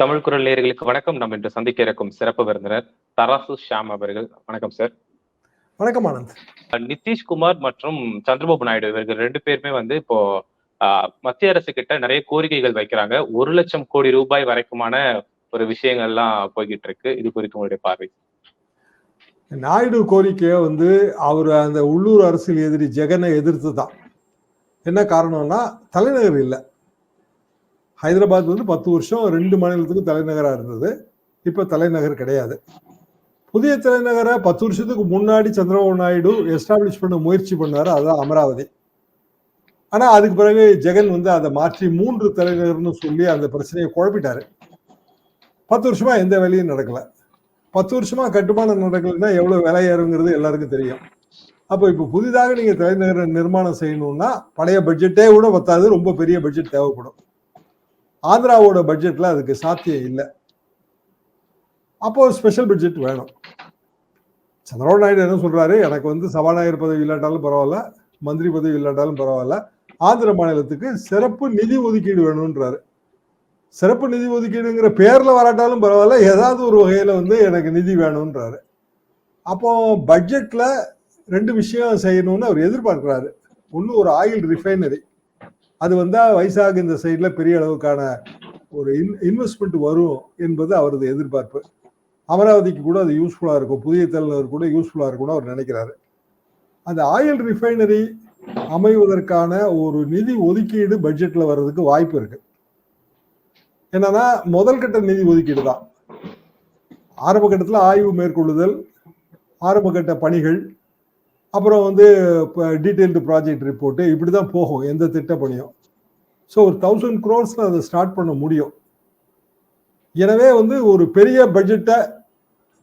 தமிழ் குரல் நேயர்களுக்கு வணக்கம். நம்ம இன்று சந்திக்க இருக்கும் சிறப்பு விருந்தினர் தராசு ஷாம் அவர்கள். வணக்கம் சார் வணக்கம் ஆனந்த். நிதிஷ்குமார் மற்றும் சந்திரபாபு நாயுடு இவர்கள் ரெண்டு பேருமே வந்து இப்போ மத்திய அரசு கிட்ட நிறைய கோரிக்கைகள் வைக்கிறாங்க. ஒரு லட்சம் கோடி ரூபாய் வரைக்குமான ஒரு விஷயங்கள்லாம் போய்கிட்டு இருக்கு இது குறித்து உங்களுடைய பார்வை. நாயுடு கோரிக்கையை வந்து அவர் அந்த உள்ளூர் அரசியல் எதிரி ஜெகனை எதிர்த்து தான் என்ன காரணம்னா தலைநகர் இல்லை. ஹைதராபாத் வந்து பத்து வருஷம் ரெண்டு மாநிலத்துக்கும் தலைநகராக இருந்தது. இப்போ தலைநகர் கிடையாது. புதிய தலைநகரை பத்து வருஷத்துக்கு முன்னாடி சந்திரபாபு நாயுடு எஸ்டாப்ளிஷ் பண்ண முயற்சி பண்ணார் அதுதான் அமராவதி. ஆனால் அதுக்கு பிறகு ஜெகன் வந்து அதை மாற்றி மூன்று தலைநகர்னு சொல்லி அந்த பிரச்சனையை குழப்பிட்டாரு. பத்து வருஷமா எந்த வேலையும் நடக்கல. பத்து வருஷமா கட்டுமானம் நடக்கலைன்னா எவ்வளோ விலை ஏறுங்கிறது எல்லாருக்கும் தெரியும். அப்போ இப்போ புதிதாக நீங்கள் தலைநகரை நிர்மாணம் செய்யணும்னா பழைய பட்ஜெட்டே கூட பத்தாது ரொம்ப பெரிய பட்ஜெட் தேவைப்படும். ஆந்திராவோட பட்ஜெட்ல அதுக்கு சாத்தியம் இல்லை. அப்போ ஸ்பெஷல் பட்ஜெட் வேணும். சந்திரபாபு நாயுடு என்ன சொல்றாரு? எனக்கு வந்து சபாநாயகர் பதவி இல்லாட்டாலும் பரவாயில்ல மந்திரி பதவி இல்லாட்டாலும் பரவாயில்ல ஆந்திர மாநிலத்துக்கு சிறப்பு நிதி ஒதுக்கீடு வேணும்ன்றாரு. சிறப்பு நிதி ஒதுக்கீடுங்கிற பேர்ல வராட்டாலும் பரவாயில்ல ஏதாவது ஒரு வகையில வந்து எனக்கு நிதி வேணும்ன்றாரு. அப்போ பட்ஜெட்ல ரெண்டு விஷயம் செய்யணும்னு அவர் எதிர்பார்க்கிறாரு. ஒன்று ஒரு ஆயில் ரிஃபைனரி அது வந்தால் வைசாக் இந்த சைடில் பெரிய அளவுக்கான ஒரு இன் இன்வெஸ்ட்மெண்ட் வரும் என்பது அவரது எதிர்பார்ப்பு. அமராவதிக்கு கூட அது யூஸ்ஃபுல்லாக இருக்கும். புதிய தலைவர் கூட யூஸ்ஃபுல்லாக இருக்கும்னு அவர் நினைக்கிறாரு. அந்த ஆயில் ரிஃபைனரி அமைவதற்கான ஒரு நிதி ஒதுக்கீடு பட்ஜெட்டில் வர்றதுக்கு வாய்ப்பு இருக்கு. என்னன்னா முதல் கட்ட நிதி ஒதுக்கீடு தான். ஆரம்ப கட்டத்தில் ஆய்வு மேற்கொள்ளுதல் ஆரம்ப கட்ட பணிகள் அப்புறம் வந்து இப்போ டீட்டெயில்டு ப்ராஜெக்ட் ரிப்போர்ட்டு இப்படி தான் போகும் எந்த திட்டப்பணியும். ஸோ ஒரு தௌசண்ட் க்ரோர்ஸில் அதை ஸ்டார்ட் பண்ண முடியும். எனவே வந்து ஒரு பெரிய பட்ஜெட்டை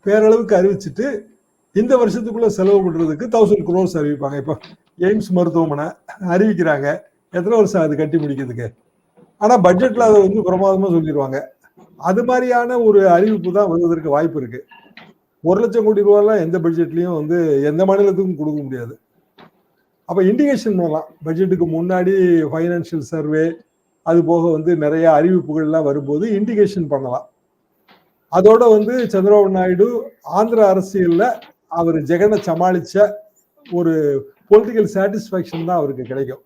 பேரளவுக்கு அறிவிச்சிட்டு இந்த வருஷத்துக்குள்ளே செலவு பண்ணுறதுக்கு தௌசண்ட் க்ரோர்ஸ் அறிவிப்பாங்க. இப்போ எய்ம்ஸ் மருத்துவமனை அறிவிக்கிறாங்க. எத்தனை வருஷம் அது கட்டி முடிக்கிறதுக்கு? ஆனால் பட்ஜெட்டில் அதை வந்து பிரமாதமாக சொல்லிடுவாங்க அது மாதிரியான ஒரு அறிவிப்பு தான் வருவதற்கு வாய்ப்பு இருக்குது ஒரு லட்சம் கோடி ரூபாயெல்லாம் எந்த பட்ஜெட்லையும் வந்து எந்த மாநிலத்துக்கும் கொடுக்க முடியாது. அப்போ இண்டிகேஷன் பண்ணலாம். பட்ஜெட்டுக்கு முன்னாடி ஃபைனான்சியல் சர்வே அது போக வந்து நிறைய அறிவிப்புகள்லாம் வரும்போது இண்டிகேஷன் பண்ணலாம். அதோட வந்து சந்திரபாபு நாயுடு ஆந்திர அரசியலில் அவர் ஜெகனை சமாளித்த ஒரு பொலிட்டிக்கல் சாட்டிஸ்ஃபேக்ஷன் தான் அவருக்கு கிடைக்கும்.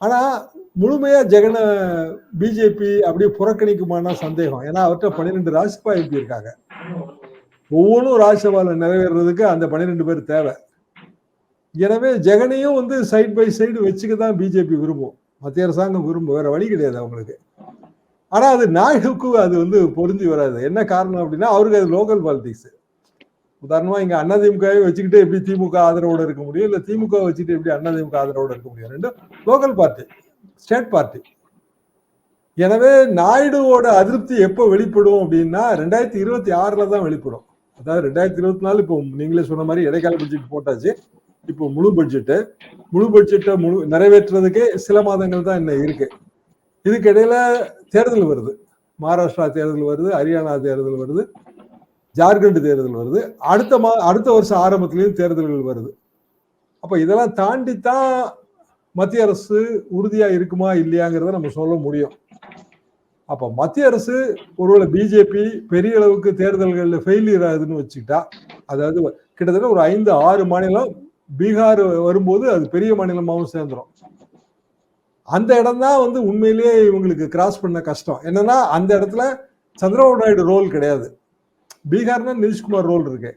ஆனால் முழுமையாக ஜெகனை பிஜேபி அப்படியே புறக்கணிக்குமான சந்தேகம். ஏன்னா அவர்கிட்ட பன்னிரெண்டு ராஜ்பாய் எம்பி இருக்காங்க? ஒவ்வொன்றும் ராஜ்யசபாவில் நிறைவேறதுக்கு அந்த பன்னிரெண்டு பேர் தேவை. எனவே ஜெகனையும் வந்து சைட் பை சைடு வச்சுக்க தான் பிஜேபி விரும்பும். மத்திய அரசாங்கம் விரும்பும். வேற வழி கிடையாது அவங்களுக்கு. ஆனால் அது நாயுடுக்கு அது வந்து பொருந்தி வராது. என்ன காரணம் அப்படின்னா அவருக்கு அது லோக்கல் பாலிடிக்ஸ் இங்கே அண்ணா அதிமுகவை வச்சுக்கிட்டு எப்படி திமுக ஆதரவோடு இருக்க முடியும்? இல்லை திமுக வச்சுட்டு எப்படி அதிமுக ஆதரவோட இருக்க முடியும்? ரெண்டும் லோக்கல் பார்ட்டி ஸ்டேட் பார்ட்டி எனவே நாயுடுவோட அதிருப்தி எப்போ வெளிப்படும் அப்படின்னா ரெண்டாயிரத்தி இருபத்தி ஆறில் தான் வெளிப்படும். அதாவது ரெண்டாயிரத்தி இருபத்தி நாலு இப்போ நீங்களே சொன்ன மாதிரி இடைக்கால பட்ஜெட் போட்டாச்சு. இப்போ முழு பட்ஜெட்டு முழு பட்ஜெட்டை முழு நிறைவேற்றுறதுக்கே சில மாதங்கள் தான் இன்னும் இருக்கு. இதுக்கு இடையில தேர்தல் வருது. மகாராஷ்டிரா தேர்தல் வருது ஹரியானா தேர்தல் வருது ஜார்க்கண்ட் தேர்தல் வருது. அடுத்த மா அடுத்த வருஷம் ஆரம்பத்துலேயும் தேர்தல்கள் வருது. அப்போ இதெல்லாம் தாண்டி தான் மத்திய அரசு உறுதியாக இருக்குமா இல்லையாங்கிறத நம்ம சொல்ல முடியும். அப்ப மத்திய அரசு ஒருவேளை பிஜேபி பெரிய அளவுக்கு தேர்தல்களில் ஃபெயிலியர் ஆகுதுன்னு வச்சுக்கிட்டா அதாவது கிட்டத்தட்ட ஒரு ஐந்து ஆறு மாநிலம் பீகார் வரும்போது அது பெரிய மாநிலமாகவும் சேர்ந்துடும் அந்த இடம் தான் வந்து உண்மையிலேயே இவங்களுக்கு கிராஸ் பண்ண கஷ்டம். என்னன்னா அந்த இடத்துல சந்திரபாபு நாயுடு ரோல் கிடையாது. பீகார்னா நிதிஷ்குமார் ரோல் இருக்கு.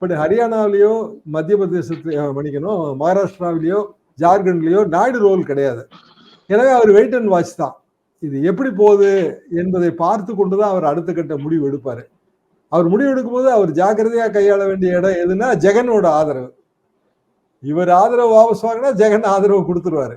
பட் ஹரியானாவிலேயோ மத்திய பிரதேசத்துல மன்னிக்கணும் மகாராஷ்டிராவிலேயோ ஜார்க்கண்ட்லேயோ நாயுடு ரோல் கிடையாது. எனவே அவர் வெயிட் அண்ட் வாட்ச் தான். இது எப்படி போகுது என்பதை பார்த்து கொண்டுதான் அவர் அடுத்த கட்ட முடிவு எடுப்பாரு. அவர் முடிவு எடுக்கும்போது அவர் ஜாக்கிரதையா கையாள வேண்டிய இடம் எதுன்னா ஜெகனோட ஆதரவு. இவர் ஆதரவு வாபஸ் வாங்கினா ஜெகன் ஆதரவு கொடுத்துருவாரு.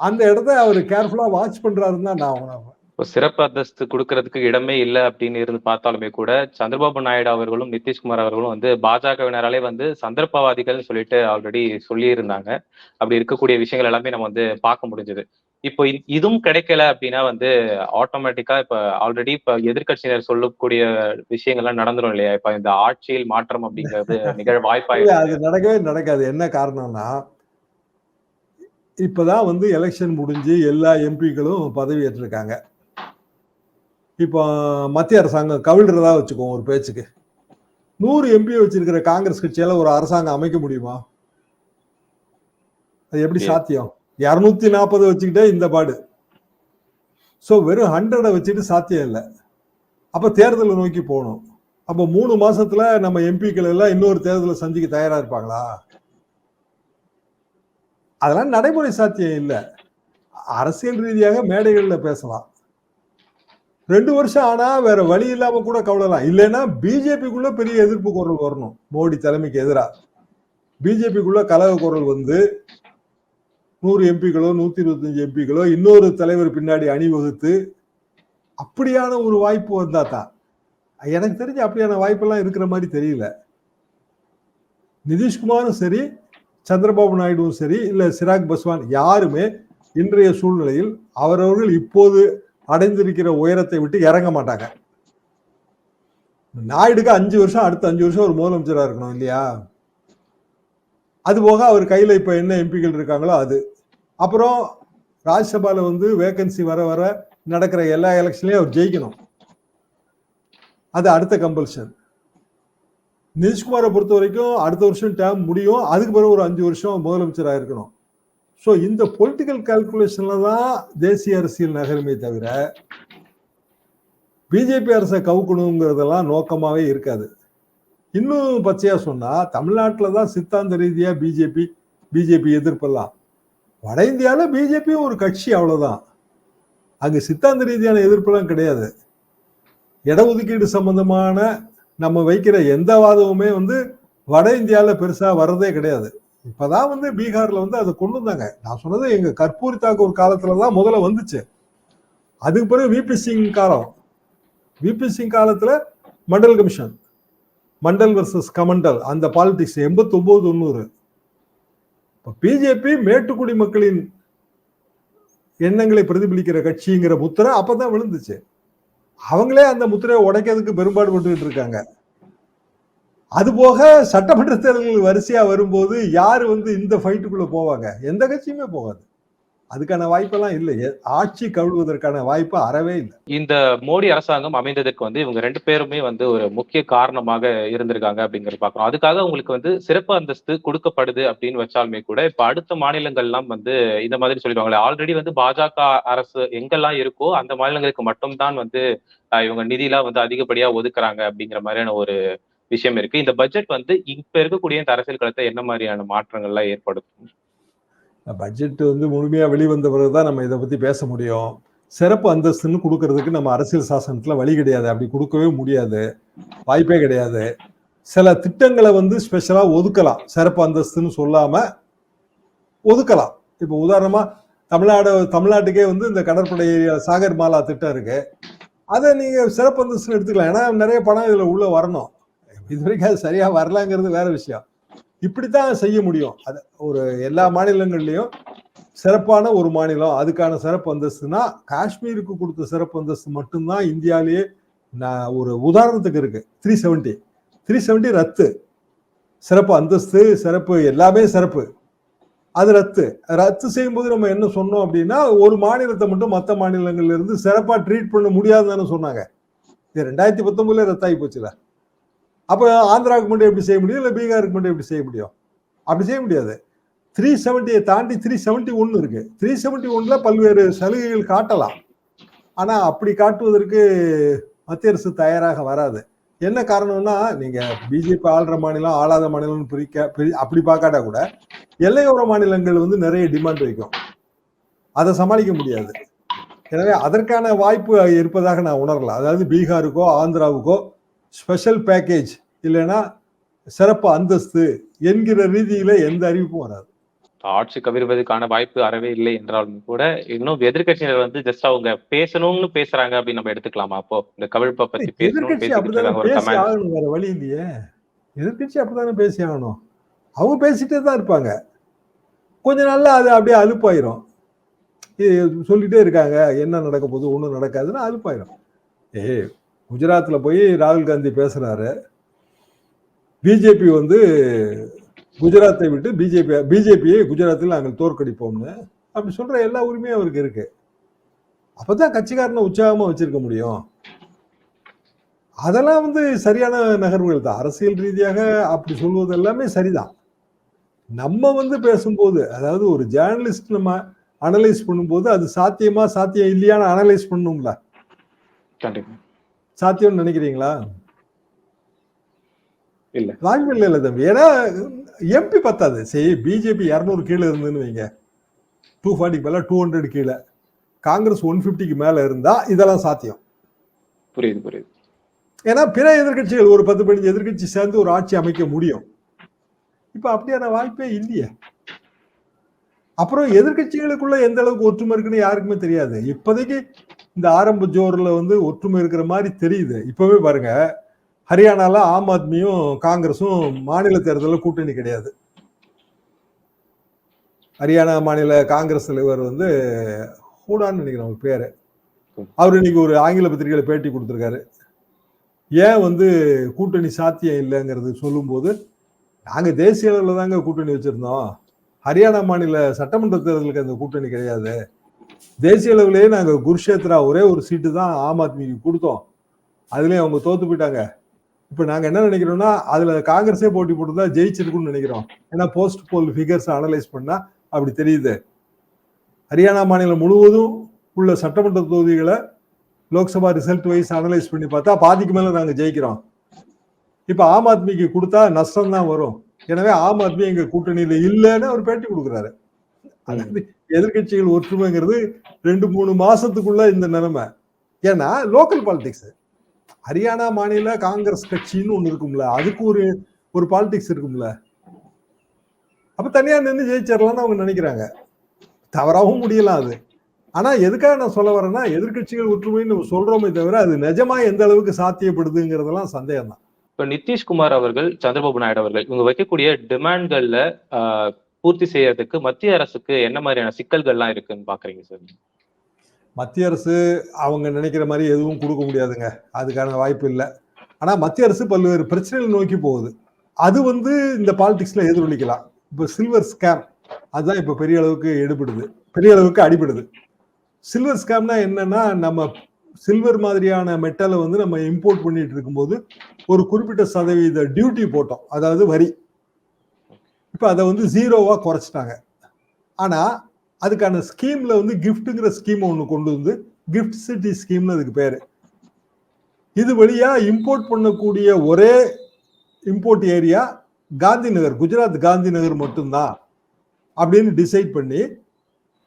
அந்த இடத்த அவர் கேர்ஃபுல்லா வாட்ச் பண்றாருன்னு தான் நான் உணவு இப்போ சிறப்பு அந்தஸ்து கொடுக்கறதுக்கு இடமே இல்லை அப்படின்னு இருந்து பார்த்தாலுமே கூட சந்திரபாபு நாயுடு அவர்களும் நிதிஷ்குமார் அவர்களும் வந்து பாஜகவினராலே வந்து சந்தர்ப்பவாதிகள்னு சொல்லிட்டு ஆல்ரெடி சொல்லியிருந்தாங்க. அப்படி இருக்கக்கூடிய விஷயங்கள் எல்லாமே நம்ம வந்து பார்க்க முடிஞ்சது. இப்போ இதுவும் கிடைக்கல அப்படின்னா வந்து ஆட்டோமேட்டிக்கா இப்ப ஆல்ரெடி இப்ப எதிர்க்கட்சியினர் சொல்லக்கூடிய விஷயங்கள்லாம் நடந்துரும் இல்லையா? இப்ப இந்த ஆட்சியில் மாற்றம் அப்படிங்கிறது நிகழ வாய்ப்பாயிருக்கு. அது நடக்கவே நடக்காது. என்ன காரணம்னா இப்பதான் வந்து எலெக்ஷன் முடிஞ்சு எல்லா எம்பிக்களும் பதவி ஏற்றிருக்காங்க இப்போ மத்திய அரசாங்கம் கவிழ்றதா வச்சுக்கோம் ஒரு பேச்சுக்கு. நூறு எம்பி வச்சிருக்கிற காங்கிரஸ் கட்சியால ஒரு அரசாங்கம் அமைக்க முடியுமா? அது எப்படி. சாத்தியம்? இரநூத்தி நாற்பது வச்சுக்கிட்டே இந்த பாடு. ஸோ வெறும் ஹண்ட்ரடை வச்சுட்டு சாத்தியம் இல்லை. அப்போ தேர்தலை நோக்கி போகணும். அப்போ மூணு மாசத்துல நம்ம எம்பிக்கள் எல்லாம் இன்னொரு தேர்தலை சந்திக்க தயாரா இருப்பாங்களா? அதெல்லாம் நடைமுறை சாத்தியம் இல்லை. அரசியல் ரீதியாக மேடைகளில் பேசலாம். ரெண்டு வருஷம் ஆனா வேற வழி இல்லாம கூட கவலைலாம். இல்லைன்னா பிஜேபிக்குள்ள பெரிய எதிர்ப்பு குரல் வரணும். மோடி தலைமைக்கு எதிராக பிஜேபிக்குள்ள கலக குரல் வந்து நூறு எம்பிக்களோ நூத்தி இருபத்தஞ்சு எம்பிக்களோ இன்னொரு தலைவர் பின்னாடி அணிவகுத்து அப்படியான ஒரு வாய்ப்பு வந்தா தான் எனக்கு தெரிஞ்சு அப்படியான வாய்ப்பெல்லாம் இருக்கிற மாதிரி தெரியல. நிதிஷ்குமாரும் சரி சந்திரபாபு நாயுடுவும் சரி இல்லை சிராக் பஸ்வான் யாருமே இன்றைய சூழ்நிலையில் அவரவர்கள் இப்போது அடைந்திருக்கிற உயரத்தை விட்டு இறங்க மாட்டாங்க. நாயுடுக்கு அஞ்சு வருஷம் அடுத்த அஞ்சு வருஷம் ஒரு முதலமைச்சராக இருக்கணும் இல்லையா? அது போக அவர் கையில் இப்போ என்ன எம்பிக்கள் இருக்காங்களோ அது. அப்புறம் ராஜ்யசபால வந்து வேகன்சி வர வர நடக்கிற எல்லா எலெக்ஷன்லயும் அவர் ஜெயிக்கணும். அது அடுத்த கம்பல்ஷன் நிதிஷ்குமாரை பொறுத்த வரைக்கும் அடுத்த வருஷம் டேம் முடியும். அதுக்கு பிறகு ஒரு அஞ்சு வருஷம் முதலமைச்சராக இருக்கணும். ஸோ இந்த பொலிட்டிக்கல் கால்குலேஷன்ல தான் தேசிய அரசியல் நகருமே தவிர பிஜேபி அரசை கவுக்கணுங்கிறதெல்லாம் நோக்கமாகவே இருக்காது. இன்னும் பச்சையாக சொன்னால் தமிழ்நாட்டில் தான் சித்தாந்த ரீதியாக பிஜேபி பிஜேபி எதிர்ப்பெல்லாம். வட இந்தியாவில் பிஜேபியும் ஒரு கட்சி அவ்வளோதான் அங்கே சித்தாந்த ரீதியான எதிர்ப்பெல்லாம் கிடையாது. இடஒதுக்கீடு சம்பந்தமான நம்ம வைக்கிற எந்த வாதமுமே வந்து வட இந்தியாவில் பெருசாக வர்றதே கிடையாது. இப்பதான் வந்து பீகாரில் வந்து அதை கொண்டு வந்தாங்க. நான் சொன்னது எங்கள் கற்பூரி தாக்கூர் காலத்தில் தான் முதல்ல வந்துச்சு. அதுக்கு பிறகு விபி சிங் காலம். விபி சிங் காலத்தில் மண்டல் கமிஷன் மண்டல் வர்சஸ் கமண்டல் அந்த பாலிடிக்ஸ் எண்பத்தொம்போது தொண்ணூறு. பிஜேபி மேட்டுக்குடி மக்களின் எண்ணங்களை பிரதிபலிக்கிற கட்சிங்கிற முத்திரை அப்பதான் விழுந்துச்சு. அவங்களே அந்த முத்திரையை உடைக்கிறதுக்கு பெரும்பாடு பட்டுக்கிட்டு இருக்காங்க அது போக சட்டமன்ற தேர்தல்கள் வரிசையா வரும்போது யார் வந்து இந்த ஃபைட்டுக்குள்ள போவாங்க? எந்த கட்சியுமே போகாது. அதுக்கான வாய்ப்பெல்லாம் இல்லை. ஆட்சி கவிழ்வதற்கான வாய்ப்பு அறவே இல்லை. இந்த மோடி அரசாங்கம் அமைந்ததற்கு வந்து இவங்க ரெண்டு பேருமே வந்து ஒரு முக்கிய காரணமாக இருந்திருக்காங்க அப்படிங்கறது பாக்குறோம் அதுக்காக உங்களுக்கு வந்து சிறப்பு அந்தஸ்து கொடுக்கப்படுது அப்படின்னு வச்சாலுமே கூட இப்ப அடுத்த மாநிலங்கள்லாம் வந்து இந்த மாதிரி சொல்லிடுவாங்களே ஆல்ரெடி வந்து பாஜக அரசு எங்கெல்லாம் இருக்கோ அந்த மாநிலங்களுக்கு மட்டும்தான் வந்து இவங்க நிதியெல்லாம் வந்து அதிகப்படியா ஒதுக்குறாங்க அப்படிங்கிற மாதிரியான ஒரு விஷயம் இருக்கு. இந்த பட்ஜெட் வந்து இப்ப இருக்கக்கூடிய இந்த அரசியல் களத்தை என்ன மாதிரியான மாற்றங்கள்லாம் ஏற்படுத்தும்? பட்ஜெட் வந்து முழுமையாக வெளிவந்த பிறகுதான் நம்ம இதை பற்றி பேச முடியும். சிறப்பு அந்தஸ்துன்னு கொடுக்கறதுக்கு நம்ம அரசியல் சாசனத்தில் வழி கிடையாது. அப்படி கொடுக்கவே முடியாது. வாய்ப்பே கிடையாது. சில திட்டங்களை வந்து ஸ்பெஷலாக ஒதுக்கலாம். சிறப்பு அந்தஸ்துன்னு சொல்லாமல் ஒதுக்கலாம். இப்போ உதாரணமாக தமிழ்நாடு தமிழ்நாட்டுக்கே வந்து இந்த கடற்படை சாகர் மாலா திட்டம் இருக்கு. அதை நீங்கள் சிறப்பு அந்தஸ்துன்னு எடுத்துக்கலாம். ஏன்னா நிறைய பணம் இதில் உள்ளே வரணும். இது வரைக்கும் அது சரியாக வரலாங்கிறது வேற விஷயம். இப்படித்தான் செய்ய முடியும். அது ஒரு எல்லா மாநிலங்கள்லையும் சிறப்பான ஒரு மாநிலம் அதுக்கான சிறப்பு அந்தஸ்துனா காஷ்மீருக்கு கொடுத்த சிறப்பு அந்தஸ்து மட்டும்தான் இந்தியாவிலேயே நான் ஒரு உதாரணத்துக்கு இருக்கு. த்ரீ செவன்டி த்ரீ செவன்டி ரத்து. சிறப்பு அந்தஸ்து சிறப்பு எல்லாமே சிறப்பு. அது ரத்து. ரத்து செய்யும்போது நம்ம என்ன சொன்னோம் அப்படின்னா ஒரு மாநிலத்தை மட்டும் மற்ற மாநிலங்கள்ல இருந்து சிறப்பாக ட்ரீட் பண்ண முடியாதுன்னு சொன்னாங்க. இது ரெண்டாயிரத்தி பத்தொன்பதுல ரத்தாகி போச்சுல. அப்போ ஆந்திராவுக்கு மட்டும் எப்படி செய்ய முடியும்? இல்லை பீகாருக்கு மட்டும் எப்படி செய்ய முடியும்? அப்படி செய்ய முடியாது. த்ரீ செவன்ட்டியை தாண்டி த்ரீ செவன்ட்டி ஒன்று இருக்கு. த்ரீ செவன்ட்டி ஒன்ல பல்வேறு சலுகைகள் காட்டலாம். ஆனால் அப்படி காட்டுவதற்கு மத்திய அரசு தயாராக வராது. என்ன காரணம்னா நீங்க பிஜேபி ஆள்ற மாநிலம் ஆளாத மாநிலம்னு பிரிக்க பிரி அப்படி பார்க்காட்டா கூட எல்லையோர மாநிலங்கள் வந்து நிறைய டிமாண்ட் வைக்கும். அதை சமாளிக்க முடியாது. எனவே அதற்கான வாய்ப்பு இருப்பதாக நான் உணரல அதாவது பீகாருக்கோ ஆந்திராவுக்கோ ஸ்பெஷல் பேக்கேஜ் இல்லைன்னா சிறப்பு அந்தஸ்து என்கிற ரீதியில எந்த அறிவிப்பும் வராது. ஆட்சி கவிழ்வதற்கான வாய்ப்பு அறவே இல்லை என்றாலும் கூட இன்னும் எதிர்க்கட்சியினர் வந்து ஜஸ்ட் அவங்க பேசணும்னு பேசுறாங்க அப்படின்னு நம்ம எடுத்துக்கலாமா? அப்போ இந்த கவிழ்ப்பை பத்தி பேசணும்னு எதிர்கட்சி பேசிக்கிட்டு அப்படித்தானே இருக்காங்க ஒரு பேசி கமெண்ட் ஆகணும் வேற வழி இல்லையே. எதிர்கட்சி அப்படித்தானே பேசி ஆகணும். அவங்க பேசிட்டே தான் இருப்பாங்க. கொஞ்ச நாள்ல அது அப்படியே அலுப்பாயிரும். சொல்லிட்டே இருக்காங்க என்ன நடக்க போகுது ஒன்றும் நடக்காதுன்னு அலுப்பாயிரும். ஏ குஜராத்தில் போய் ராகுல் காந்தி பேசுகிறாரு பிஜேபி வந்து குஜராத்தை விட்டு பிஜேபி பிஜேபியை குஜராத்தில் நாங்கள் தோற்கடிப்போம்னு அப்படி சொல்கிற எல்லா உரிமையும் அவருக்கு இருக்குது அப்போ தான் கட்சிக்காரனை உற்சாகமாக வச்சிருக்க முடியும். அதெல்லாம் வந்து சரியான நகர்வுகள் தான். அரசியல் ரீதியாக அப்படி சொல்வது எல்லாமே சரிதான். நம்ம வந்து பேசும்போது அதாவது ஒரு ஜேர்னலிஸ்ட் நம்ம அனலைஸ் பண்ணும்போது அது சாத்தியமா சாத்தியம் இல்லையான்னு அனலைஸ் பண்ணணும்ல கண்டிப்பா. சாத்தியம்னு நினைக்கிறீங்களா? இல்ல. வாய்ப்பு இல்லை இல்லை தம்பி. ஏன்னா எம்பி பத்தாது. சரி பிஜேபி இரநூறு கீழே இருந்துன்னு வைங்க. டூ ஃபார்ட்டிக்கு மேல டூ ஹண்ட்ரட் கீழே. காங்கிரஸ் ஒன் ஃபிஃப்டிக்கு மேல இருந்தா இதெல்லாம் சாத்தியம். புரியுது புரியுது. ஏன்னா பிற எதிர்க்கட்சிகள் ஒரு பத்து பதினஞ்சு எதிர்க்கட்சி சேர்ந்து ஒரு ஆட்சி அமைக்க முடியும். இப்ப அப்படியான வாய்ப்பே இல்லையே. அப்புறம் எதிர்கட்சிகளுக்குள்ள எந்த அளவுக்கு ஒற்றுமை இருக்குன்னு யாருக்குமே தெரியாது. இப்போதைக்கு இந்த ஆரம்ப ஜோர்ல வந்து ஒற்றுமை இருக்கிற மாதிரி தெரியுது. இப்பவே பாருங்க ஹரியானால ஆம் ஆத்மியும் காங்கிரஸும் மாநில தேர்தலில் கூட்டணி கிடையாது. ஹரியானா மாநில காங்கிரஸ் தலைவர் வந்து ஹூடான்னு நினைக்கிறேன் அவர் பேரு. அவர் இன்னைக்கு ஒரு ஆங்கில பத்திரிகையில பேட்டி கொடுத்துருக்காரு. ஏன் வந்து கூட்டணி சாத்தியம் இல்லைங்கிறது சொல்லும்போது நாங்கள் தேசிய அளவில் தாங்க கூட்டணி வச்சிருந்தோம். ஹரியானா மாநில சட்டமன்ற தேர்தலுக்கு அந்த கூட்டணி கிடையாது. தேசிய அளவிலேயே நாங்கள் குருஷேத்ரா ஒரே ஒரு சீட்டு தான் ஆம் ஆத்மிக்கு கொடுத்தோம். அதுலேயும் அவங்க தோத்து போயிட்டாங்க. இப்போ நாங்கள் என்ன நினைக்கிறோம்னா அதில் காங்கிரஸே போட்டி போட்டுதான் ஜெயிச்சிருக்குன்னு நினைக்கிறோம். ஏன்னா போஸ்ட் போல் ஃபிகர்ஸ் அனலைஸ் பண்ணால் அப்படி தெரியுது. ஹரியானா மாநிலம் முழுவதும் உள்ள சட்டமன்ற தொகுதிகளை லோக்சபா ரிசல்ட் வைஸ் அனலைஸ் பண்ணி பார்த்தா பாதிக்கு மேலே நாங்கள் ஜெயிக்கிறோம். இப்போ ஆம் ஆத்மிக்கு கொடுத்தா நஷ்டம் தான் வரும். எனவே ஆம் ஆத்மி எங்க கூட்டணியில இல்லைன்னு அவர் பேட்டி கொடுக்குறாரு. அதாவது எதிர்க்கட்சிகள் ஒற்றுமைங்கிறது ரெண்டு மூணு மாசத்துக்குள்ள இந்த நிலைமை. ஏன்னா லோக்கல் பாலிடிக்ஸ் ஹரியானா மாநில காங்கிரஸ் கட்சின்னு ஒண்ணு இருக்கும்ல அதுக்கு ஒரு ஒரு பாலிடிக்ஸ் இருக்கும்ல. அப்ப தனியா நின்று ஜெயிச்சிடலாம்னு அவங்க நினைக்கிறாங்க. தவறாகவும் முடியலாம் அது. ஆனா எதுக்காக நான் சொல்ல வரேன்னா எதிர்க்கட்சிகள் ஒற்றுமைன்னு நம்ம சொல்றோமே தவிர அது நிஜமா எந்த அளவுக்கு சாத்தியப்படுதுங்கிறதெல்லாம் சந்தேகம் தான் இப்ப நிதிஷ்குமார் அவர்கள் சந்திரபாபு நாயுடு அவர்கள் இவங்க வைக்கக்கூடிய டிமாண்ட்கள்ல ஆஹ், பூர்த்தி செய்யறதுக்கு மத்திய அரசுக்கு என்ன மாதிரியான சிக்கல்கள்லாம் இருக்குன்னு பாக்குறீங்க சார்? மத்திய அரசு அவங்க நினைக்கிற மாதிரி எதுவும் கொடுக்க முடியாதுங்க. அதுக்கான வாய்ப்பு இல்லை. ஆனா மத்திய அரசு பல்வேறு பிரச்சனைகள் நோக்கி போகுது. அது வந்து இந்த பாலிடிக்ஸில் எதிரொலிக்கலாம். இப்போ சில்வர் ஸ்கேம் அதுதான் இப்போ பெரிய அளவுக்கு எடுபடுது. பெரிய அளவுக்கு அடிபடுது. சில்வர் ஸ்கேம்னா என்னன்னா நம்ம சில்வர் மாதிரியான மெட்டலை வந்து நம்ம இம்போர்ட் பண்ணிட்டு இருக்கும்போது ஒரு குறிப்பிட்ட சதவீத டியூட்டி போட்டோம். அதாவது வரி. இப்போ அதை வந்து ஜீரோவாக குறைச்சிட்டாங்க. ஆனால் அதுக்கான ஸ்கீமில் வந்து கிஃப்ட்டுங்கிற ஸ்கீம் ஒன்று கொண்டு வந்து கிஃப்ட் சிட்டி ஸ்கீம்னு அதுக்கு பேர். இது வழியாக இம்போர்ட் பண்ணக்கூடிய ஒரே இம்போர்ட் ஏரியா காந்தி நகர் குஜராத் காந்தி நகர் மட்டும்தான் அப்படின்னு டிசைட் பண்ணி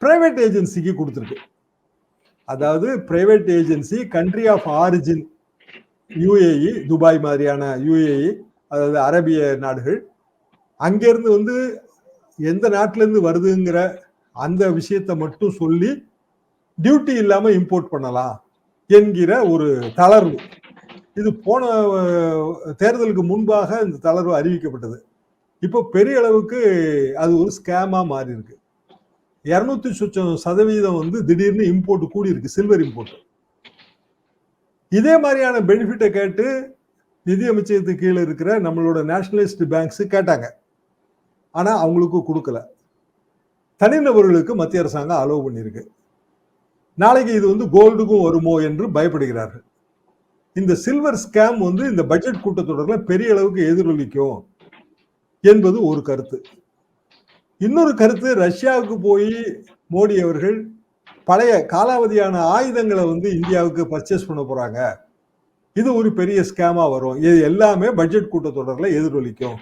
பிரைவேட் ஏஜென்சிக்கு கொடுத்துருக்கு. அதாவது private agency country of origin UAE Dubai மாதிரியான யுஏஇ அதாவது அரபிய நாடுகள். அங்கேருந்து வந்து எந்த நாட்டிலேருந்து வருதுங்கிற அந்த விஷயத்தை மட்டும் சொல்லி டியூட்டி இல்லாமல் இம்போர்ட் பண்ணலாம் என்கிற ஒரு தளர்வு. இது போன தேர்தலுக்கு முன்பாக இந்த தளர்வு அறிவிக்கப்பட்டது. இப்போ பெரிய அளவுக்கு அது ஒரு ஸ்கேமாக மாறி இருக்கு இரநூத்தி சுச்சம் சதவீதம் வந்து திடீர்னு இம்போர்ட் கூடி இருக்கு சில்வர் இம்போர்ட் இதே மாதிரியான பெனிஃபிட்டை கேட்டு நிதி அமைச்சகத்துக்கு கீழே இருக்கிற நம்மளோட நேஷனலிஸ்ட் பேங்க்ஸ் கேட்டாங்க. ஆனால் அவங்களுக்கு கொடுக்கல. தனிநபர்களுக்கு மத்திய அரசாங்கம் அலோவ் பண்ணியிருக்கு. நாளைக்கு இது வந்து கோல்டுக்கும் வருமோ என்று பயப்படுகிறார்கள். இந்த சில்வர் ஸ்கேம் வந்து இந்த பட்ஜெட் கூட்டத்தொடரில் பெரிய அளவுக்கு எதிரொலிக்கும் என்பது ஒரு கருத்து. இன்னொரு கருத்து ரஷ்யாவுக்கு போய் மோடி அவர்கள் பழைய காலாவதியான ஆயுதங்களை வந்து இந்தியாவுக்கு பர்ச்சேஸ் பண்ண போறாங்க. இது ஒரு பெரிய ஸ்கேமா வரும். இது எல்லாமே பட்ஜெட் கூட்டத்தொடரில் எதிரொலிக்கும்.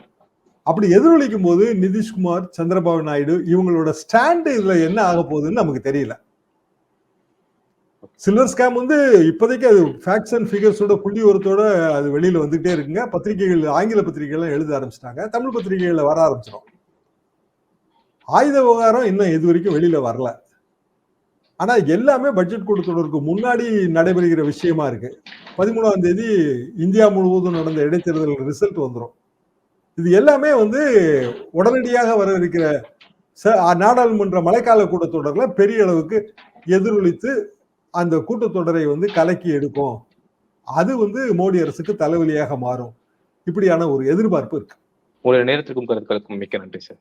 அப்படி எதிரொலிக்கும் போது நிதிஷ்குமார் சந்திரபாபு நாயுடு இவங்களோட ஸ்டாண்டு இதுல என்ன ஆக போகுதுன்னு நமக்கு தெரியல. சில்வர் ஸ்கேம் வந்து இப்போதைக்கு அது ஃபேக்ட்ஸ் அண்ட் ஃபிகர்ஸோட புள்ளி உரத்தோட அது வெளியில வந்துகிட்டே இருக்குங்க. பத்திரிகைகள் ஆங்கில பத்திரிகைகள்லாம் எழுத ஆரம்பிச்சிட்டாங்க. தமிழ் பத்திரிகைகளில் வர ஆரம்பிச்சிடும் ஆயுத விவகாரம் இன்னும் இது வரைக்கும் வெளியில வரல. ஆனா எல்லாமே பட்ஜெட் கூட்டத்தொடருக்கு முன்னாடி நடைபெறுகிற விஷயமா இருக்கு. பதிமூணாம் தேதி இந்தியா முழுவதும் நடந்த இடைத்தேர்தல் ரிசல்ட் வந்துடும் இது எல்லாமே வந்து உடனடியாக வர இருக்கிற ச- நாடாளுமன்ற மழைக்கால கூட்டத்தொடர்ல பெரிய அளவுக்கு எதிரொலித்து அந்த கூட்டத்தொடரை வந்து கலக்கி எடுக்கும். அது வந்து மோடி அரசுக்கு தலைவலியாக மாறும். இப்படியான ஒரு எதிர்பார்ப்பு இருக்கு. உங்களுடைய நேரத்திற்கும் கருத்துக்களுக்கும் மிக்க நன்றி சார்.